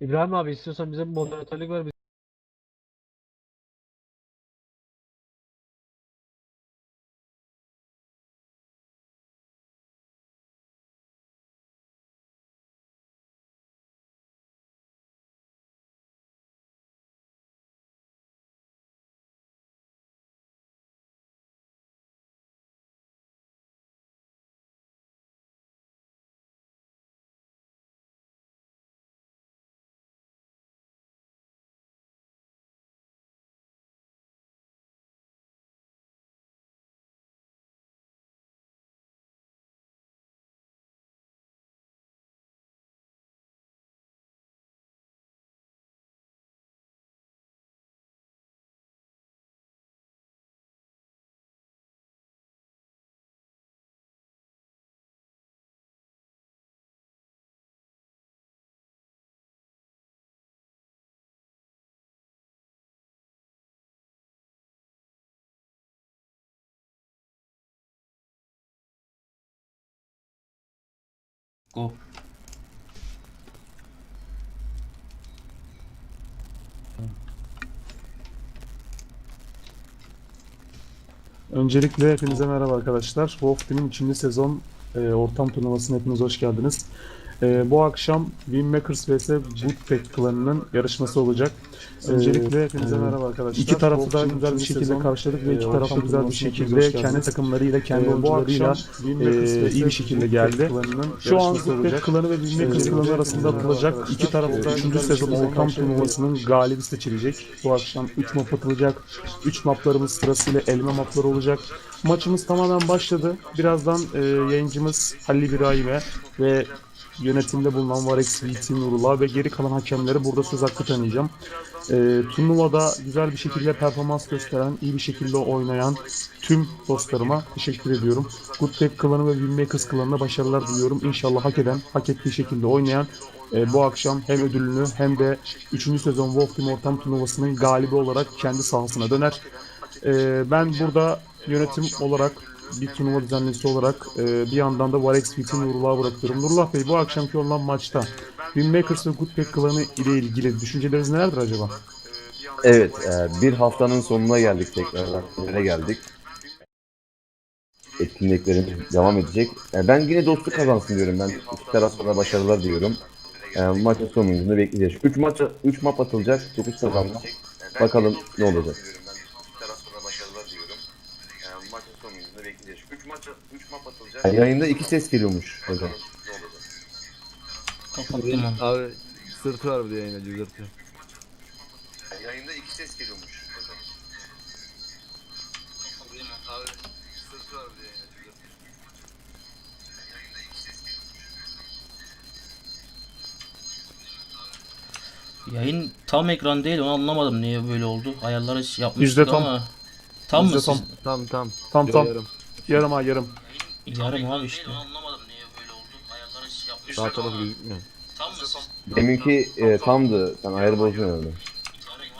İbrahim abi istiyorsan bize bir moderatörlük ver. Go. Öncelikle hepinize merhaba arkadaşlar. Wolf Team'in 3. sezon e, ortam turnuvasına hepiniz hoş geldiniz. E, bu akşam Winmakers vs Bootpack klanının yarışması olacak. Öncelikle hepinize merhaba arkadaşlar. İki tarafı da güzel bir şekilde karşıladık ve iki taraf da güzel bir şekilde kendi takımlarıyla, kendi oyuncularıyla e, iyi bir şekilde geldi. Şu an Bootpack klanı ve Winmakers klanı arasında atılacak iki tarafta 3. sezon ortam turnuvasının galibi seçilecek. Bu akşam 3 map atılacak. 3 maplarımız sırasıyla elma mapları olacak. Maçımız tamamen başladı. Birazdan e, yayıncımız Halil İbrahim'e ve yönetimde bulunan Varex VT Nurullah ve geri kalan hakemlere burada söz hakkı tanıyacağım. E, turnuvada güzel bir şekilde performans gösteren, iyi bir şekilde oynayan tüm dostlarıma teşekkür ediyorum. Good Tech klanı ve Winmakers klanına başarılar diliyorum. İnşallah hak eden, hak ettiği şekilde oynayan e, bu akşam hem ödülünü hem de 3. sezon Wolf Team Ortam Turnuvası'nın galibi olarak kendi sahasına döner. E, ben burada yönetim olarak bir turnuva düzenleyicisi olarak e, bir yandan da Varex Fit'i Nurullah'a bırakıyorum. Nurullah Bey bu akşamki olan maçta Winmakers ve Good Tech klanı ile ilgili düşünceleriniz nelerdir acaba? Evet, e, bir haftanın sonuna geldik tekrardan. Nereye geldik? Etkinliklerimiz devam edecek. E, ben yine dostluk kazansın diyorum. Ben iki tarafta da başarılar diyorum. E, maçın sonucunu bekleyeceğiz. 3 maç 3 map atılacak. 9 kazandı. Bakalım ne olacak. Yani yayında iki ses geliyormuş hocam. Kapattım onu. Abi sırtı var bir de yayına cızırtı. Yayında iki ses geliyormuş hocam. Abi sırtı var bir de yayına cızırtı. Yayın tam ekran değil onu anlamadım niye böyle oldu. Ayarları yapmıştım Yüzde tam. ama. Tam mı tam. Tam tam. Tam tam Yarım. yarım ha yarım. Yarım abi işte. anlamadım niye böyle oldu. Ayarları yapmıştım Sağ taraf gözükmüyor. Tam mı siz? Deminki e, tamdı. Sen ayarı bozdun herhalde.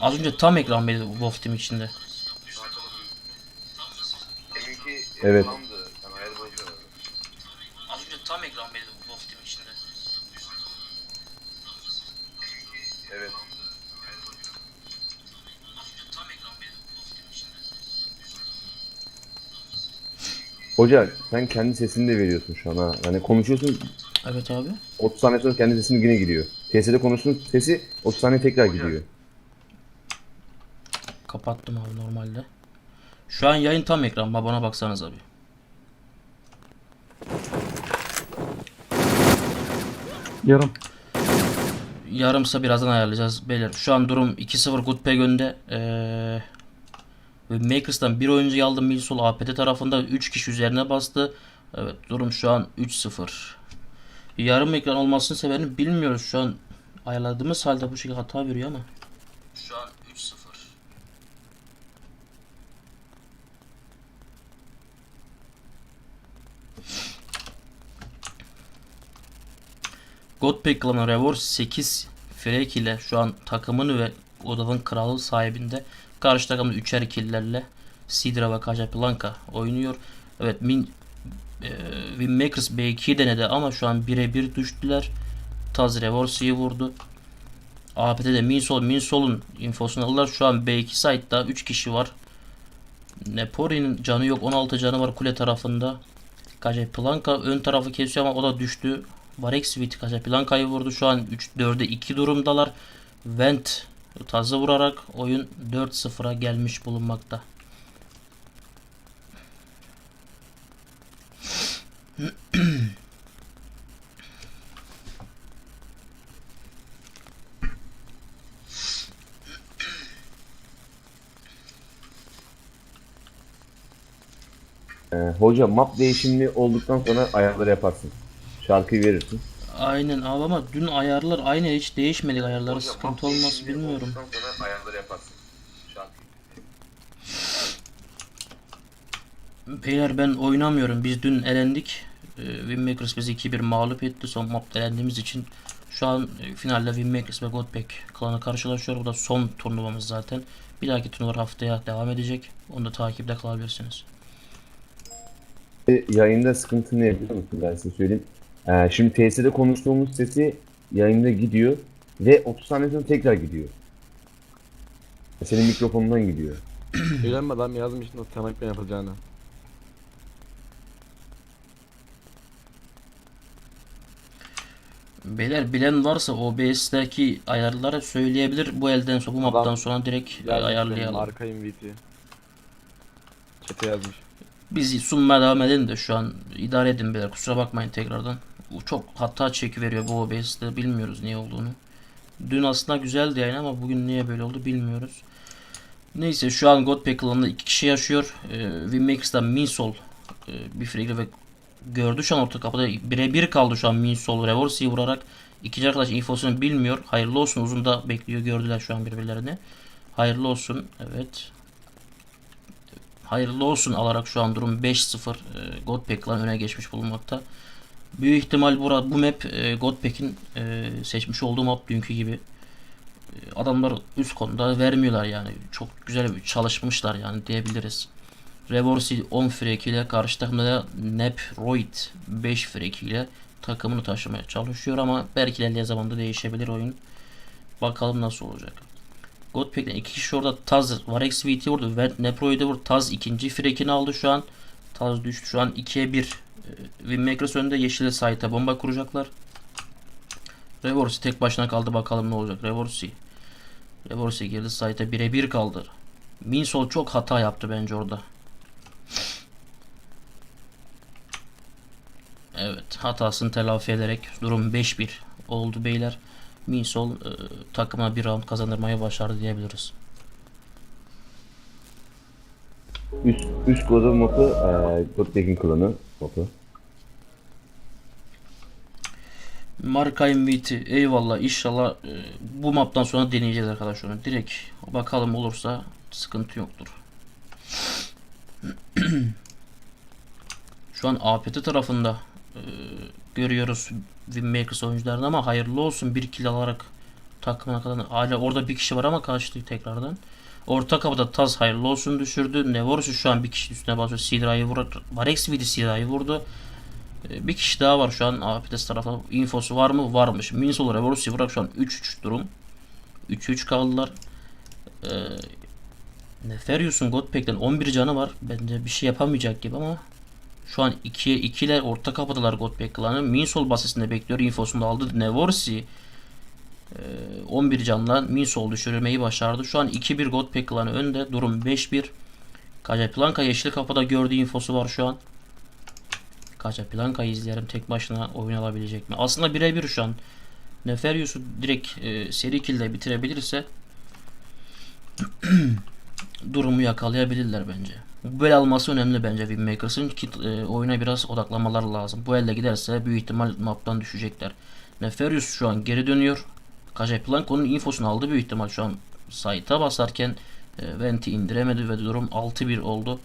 Az önce tam ekran mıydı bu Wolf Team içinde? Evet. Hoca sen kendi sesini de veriyorsun şu an ha. Yani konuşuyorsun Evet abi. 30 saniye sonra kendi sesin yine gidiyor. TS'de konuştuğun sesi 30 saniye tekrar gidiyor. Kapattım abi normalde. Şu an yayın tam ekran. Babana baksanız abi. Yarım. Yarımsa birazdan ayarlayacağız beyler. Şu an durum 2-0 Goodpeg önde. Ee, Makers'tan bir oyuncu aldı Milsol APT tarafında 3 kişi üzerine bastı. Evet durum şu an 3-0. Yarım ekran olmasının sebebini bilmiyoruz şu an. Ayarladığımız halde bu şekilde hata veriyor ama. Şu an 3-0. Godpack klanı Revor 8 frek ile şu an takımını ve odanın kralı sahibinde. Karşı takımda 3'er killlerle Sidra ve Casablanca oynuyor. Evet Min e, Winmakers B2'yi denedi ama şu an birebir düştüler. Taz Revor C'yi vurdu. APT'de Minsol, Minsol'un infosunu alırlar. Şu an B2 site'da 3 kişi var. Nepori'nin canı yok. 16 canı var kule tarafında. Planka ön tarafı kesiyor ama o da düştü. Varex Sweet Planka'yı vurdu. Şu an 3 4'e 2 durumdalar. Vent Taz'ı vurarak oyun 4-0'a gelmiş bulunmakta. Ee, hoca map değişimli olduktan sonra ayarları yaparsın. Şarkıyı verirsin. Aynen abi ama dün ayarlar aynı hiç değişmedi ayarları sıkıntı olmaz bilmiyorum. sonra ayarları yaparsın. Beyler ben oynamıyorum. Biz dün elendik. Ee, Winmakers bizi 2-1 mağlup etti. Son mapta elendiğimiz için şu an e, finalde Winmakers ve Godpack klanı karşılaşıyor. Bu da son turnuvamız zaten. Bir dahaki turnuva haftaya devam edecek. Onu da takipte kalabilirsiniz. E, Yayında sıkıntı ne biliyor musun ben size söyleyeyim. Ee, şimdi TS'de konuştuğumuz sesi yayında gidiyor ve 30 saniye sonra tekrar gidiyor. Senin mikrofonundan gidiyor. Öğrenme adam yazmış nasıl tanık yapacağını. Beyler bilen varsa OBS'deki ayarları söyleyebilir. Bu elden bu maptan sonra direkt e, Yazmış ayarlayalım. Arka inviti. Çete yazmış. Biz sunmaya devam edelim de şu an idare edin beyler kusura bakmayın tekrardan. Çok hata çekiveriyor bu OBS'de bilmiyoruz niye olduğunu. Dün aslında güzeldi yayın ama bugün niye böyle oldu bilmiyoruz. Neyse şu an Godpack klanında iki kişi yaşıyor. Ee, Winmakers'dan Minsol e, bir free ve gördü şu an orta kapıda birebir kaldı şu an Minsol Revorsi'yi vurarak. İkinci arkadaş infosunu bilmiyor. Hayırlı olsun uzun da bekliyor gördüler şu an birbirlerini. Hayırlı olsun evet. Hayırlı olsun alarak şu an durum 5-0 e, Godpack'la öne geçmiş bulunmakta. Büyük ihtimal bura, bu map e, Godpack'in e, seçmiş olduğu map dünkü gibi. E, adamlar üst konuda vermiyorlar yani. Çok güzel bir çalışmışlar yani diyebiliriz. Revorsi 10 freki ile karşı takımda da Neproid 5 freki ile takımını taşımaya çalışıyor ama belki ilerleyen zamanda değişebilir oyun. Bakalım nasıl olacak. Godpack'ten iki kişi orada Taz Varex VT vurdu. Neproid'e vurdu. Taz ikinci frekini aldı şu an. Taz düştü şu an 2'ye 1. Winmakers önünde yeşile site'a bomba kuracaklar. Revorsi tek başına kaldı bakalım ne olacak. Revorsi. Revorsi girdi site'a 1'e 1 kaldı. Minsol çok hata yaptı bence orada. Evet hatasını telafi ederek durum 5-1 oldu beyler. Minsol e, takıma bir round kazandırmayı başardı diyebiliriz. Üst, üst kodu mapı e, Godpack'in klanı mapı. Marka MVP eyvallah inşallah e, bu maptan sonra deneyeceğiz arkadaşlar. Direkt bakalım olursa sıkıntı yoktur. Şu an APT tarafında e, görüyoruz Winmakers oyuncularını ama hayırlı olsun bir kill alarak takımına kadar hala orada bir kişi var ama kaçtı tekrardan. Orta kapıda Taz hayırlı olsun düşürdü. Nevorus şu an bir kişi üstüne basıyor. Sidra'yı vurdu. Varex Vidi Sidra'yı vurdu. Ee, Bir kişi daha var şu an APTS tarafında. Infosu var mı? Varmış. Minsol Revolusi vurak şu an 3-3 durum. 3-3 kaldılar. Ee, Neferius'un Godpack'ten 11 canı var. Bence bir şey yapamayacak gibi ama şu an 2'ye 2 ile orta kapıdalar Godpack klanı. Minsol basesinde bekliyor. Infosunu da aldı. Nevorsi e, 11 canla Minsol düşürmeyi başardı. Şu an 2-1 Godpack klanı önde. Durum 5-1. Planka yeşil kapıda gördüğü infosu var şu an. Planka'yı izleyelim. Tek başına oyun alabilecek mi? Aslında birebir şu an. Neferius'u direkt e, seri kill'de bitirebilirse durumu yakalayabilirler bence. Bu el alması önemli bence Winmakers'ın ki e, oyuna biraz odaklanmalar lazım. Bu elde giderse büyük ihtimal map'tan düşecekler. Neferius şu an geri dönüyor. Planko'nun infosunu aldı büyük ihtimal şu an site'a basarken e, Vent'i indiremedi ve durum 6-1 oldu.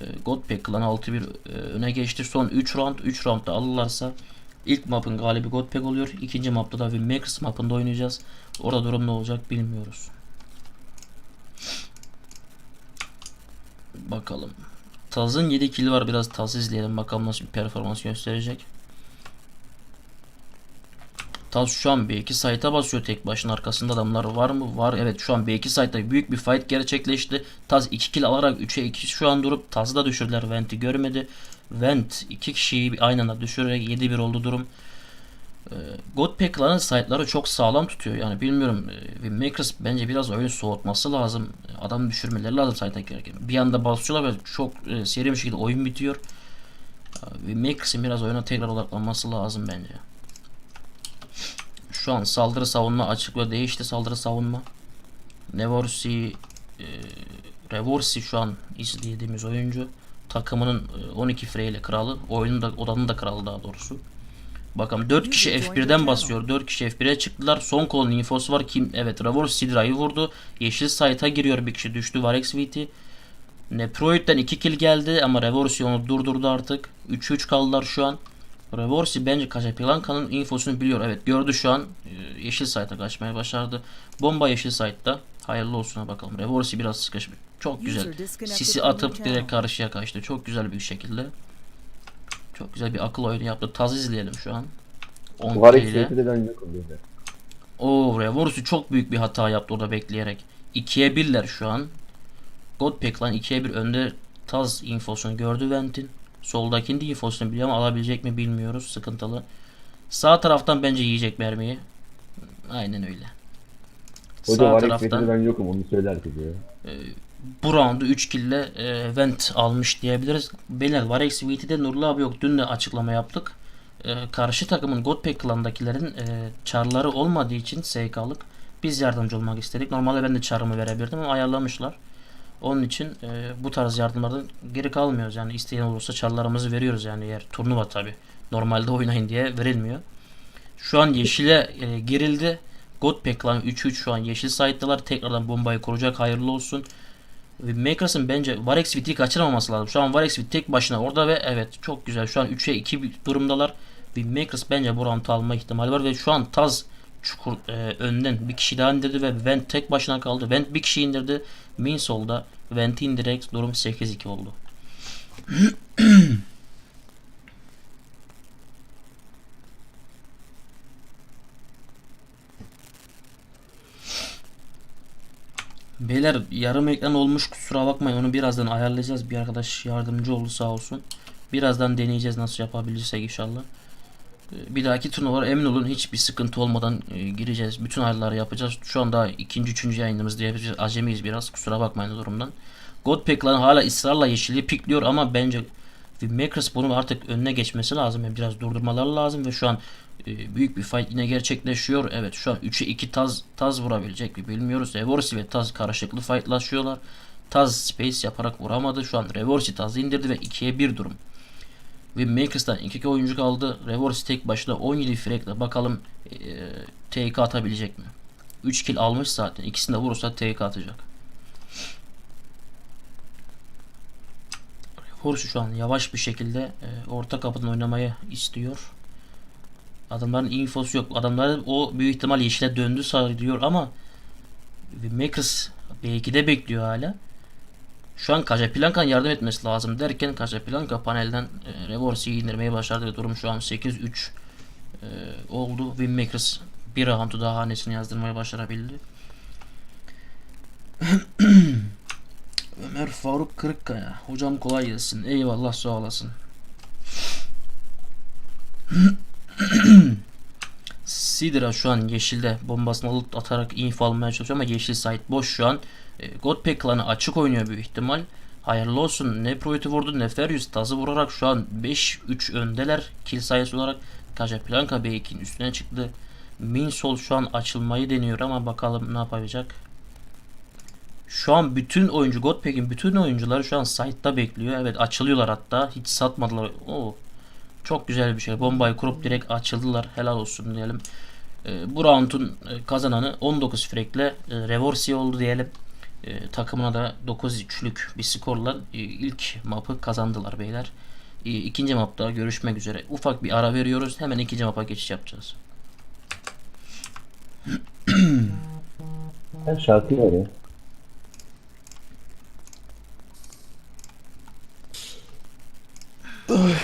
E, Godpack klanı 6-1 e, öne geçti. Son 3 round 3 roundda alırlarsa ilk map'ın galibi Godpack oluyor. İkinci map'ta da Winmakers map'ında oynayacağız. Orada durum ne olacak bilmiyoruz. Bakalım. Taz'ın 7 kill var. Biraz Taz izleyelim. Bakalım nasıl bir performans gösterecek. Taz şu an B2 site'a basıyor tek başına arkasında adamlar var mı? Var evet şu an B2 site'da büyük bir fight gerçekleşti. Taz 2 kill alarak 3'e 2 şu an durup Taz'ı da düşürdüler. Vent'i görmedi. Vent 2 kişiyi aynı anda düşürerek 7-1 oldu durum. Ee, Godpack'ların site'ları çok sağlam tutuyor. Yani bilmiyorum. e, Windmakers bence biraz oyunu soğutması lazım. Adam düşürmeleri lazım site'a girerken. Bir anda basıyorlar ve çok e, seri bir şekilde oyun bitiyor. Windmakers'ın biraz oyuna tekrar odaklanması lazım bence. Şu an saldırı savunma açık ve değişti saldırı savunma. Nevorsi e, Revorsi şu an izlediğimiz oyuncu. Takımının e, 12 freyle kralı. Oyunun da odanın da kralı daha doğrusu. Bakalım 4 kişi F1'den basıyor. 4 kişi F1'e çıktılar. Son kolun infosu var. Kim? Evet Revorsi Sidra'yı vurdu. Yeşil site'a giriyor. Bir kişi düştü. Varex VT. Neproid'den 2 kill geldi ama Revorsi onu durdurdu artık. 3-3 kaldılar şu an. Revorsi bence Casablanca'nın infosunu biliyor. Evet gördü şu an. Ee, Yeşil site'a kaçmaya başardı. Bomba yeşil site'da. Hayırlı olsuna bakalım. Revorsi biraz sıkışmış. Çok güzel. Sisi atıp direkt karşıya kaçtı. Çok güzel bir şekilde. Çok güzel bir akıl oyunu yaptı. Taz izleyelim şu an. 10 Var ile. Oo Revorsi çok büyük bir hata yaptı orada bekleyerek. 2'ye 1'ler şu an. Godpack lan 2'ye 1 önde Taz infosunu gördü Vent'in. Soldakinin de infosunu biliyor ama alabilecek mi bilmiyoruz. Sıkıntılı. Sağ taraftan bence yiyecek mermiyi. Aynen öyle. Hoca Sağ var taraftan ben yokum onu söyler ki diyor. bu roundu 3 kill'le e, Vent almış diyebiliriz. Beyler Varex VT'de Nurlu abi yok. Dün de açıklama yaptık. E, karşı takımın Godpack klandakilerin e, çarları olmadığı için SK'lık biz yardımcı olmak istedik. Normalde ben de çarımı verebilirdim ama ayarlamışlar. Onun için e, bu tarz yardımlardan geri kalmıyoruz. Yani isteyen olursa çarlarımızı veriyoruz yani eğer turnuva tabi. Normalde oynayın diye verilmiyor. Şu an yeşile e, girildi. Godpack klan 3-3 şu an yeşil site'dalar. Tekrardan bombayı kuracak. Hayırlı olsun. Ve Makers'ın bence Varex Vit'i kaçırmaması lazım. Şu an Varex Vit tek başına orada ve evet çok güzel. Şu an 3'e 2 bir durumdalar. Makers bence bu alma ihtimali var ve şu an Taz çukur e, önden bir kişi daha indirdi ve Vent tek başına kaldı. Vent bir kişi indirdi. Min solda Vent'i indirerek durum 8-2 oldu. Beyler yarım ekran olmuş kusura bakmayın onu birazdan ayarlayacağız. Bir arkadaş yardımcı oldu sağ olsun. Birazdan deneyeceğiz nasıl yapabilirsek inşallah. Bir dahaki turnuvalar emin olun hiçbir sıkıntı olmadan e, gireceğiz. Bütün ayarları yapacağız. Şu anda ikinci, üçüncü yayınımız diyebiliriz. Acemiyiz biraz kusura bakmayın durumdan. Godpack'lar hala ısrarla yeşili pikliyor ama bence Makers bunu artık önüne geçmesi lazım. Yani biraz durdurmaları lazım ve şu an e, büyük bir fight yine gerçekleşiyor. Evet şu an 3'e 2 Taz Taz vurabilecek mi bilmiyoruz. Revorsi ve Taz karşılıklı fightlaşıyorlar. Taz space yaparak vuramadı. Şu an Revorsi Taz'ı indirdi ve 2'ye 1 durum. Ve Makers'tan 2 oyuncu kaldı. Revorsi tek başına 17 frekle bakalım e, TK atabilecek mi? 3 kill almış zaten. İkisini de vurursa TK atacak. Revorsi şu an yavaş bir şekilde e, orta kapıdan oynamayı istiyor. Adamların infosu yok. Adamlar o büyük ihtimal yeşile döndü diyor ama Makers belki de bekliyor hala. Şu an Casablanca'nın yardım etmesi lazım derken Casablanca panelden e, Revorsi'yi indirmeyi başardı ve durum şu an 8-3 e, oldu. Winmakers bir roundu daha hanesini yazdırmayı başarabildi. Ömer Faruk Kırıkkaya. Hocam kolay gelsin. Eyvallah sağ olasın. Sidra şu an yeşilde bombasını alıp atarak info almaya çalışıyor ama yeşil site boş şu an. E, Godpack klanı açık oynuyor büyük ihtimal. Hayırlı olsun. Ne Proit'i vurdu Neferius Taz'ı vurarak şu an 5-3 öndeler. Kill sayısı olarak Casablanca B2'nin üstüne çıktı. Minsol şu an açılmayı deniyor ama bakalım ne yapacak. Şu an bütün oyuncu Godpack'in bütün oyuncuları şu an site'da bekliyor. Evet açılıyorlar hatta. Hiç satmadılar. Oo. Çok güzel bir şey. Bombayı kurup direkt açıldılar. Helal olsun diyelim. Ee, bu round'un e, kazananı 19 frekle e, Revorsi oldu diyelim. E, takımına da 9-3'lük bir skorla e, ilk map'ı kazandılar beyler. E, ikinci map'ta görüşmek üzere. Ufak bir ara veriyoruz. Hemen ikinci map'a geçiş yapacağız. Sen şarkı. Ay,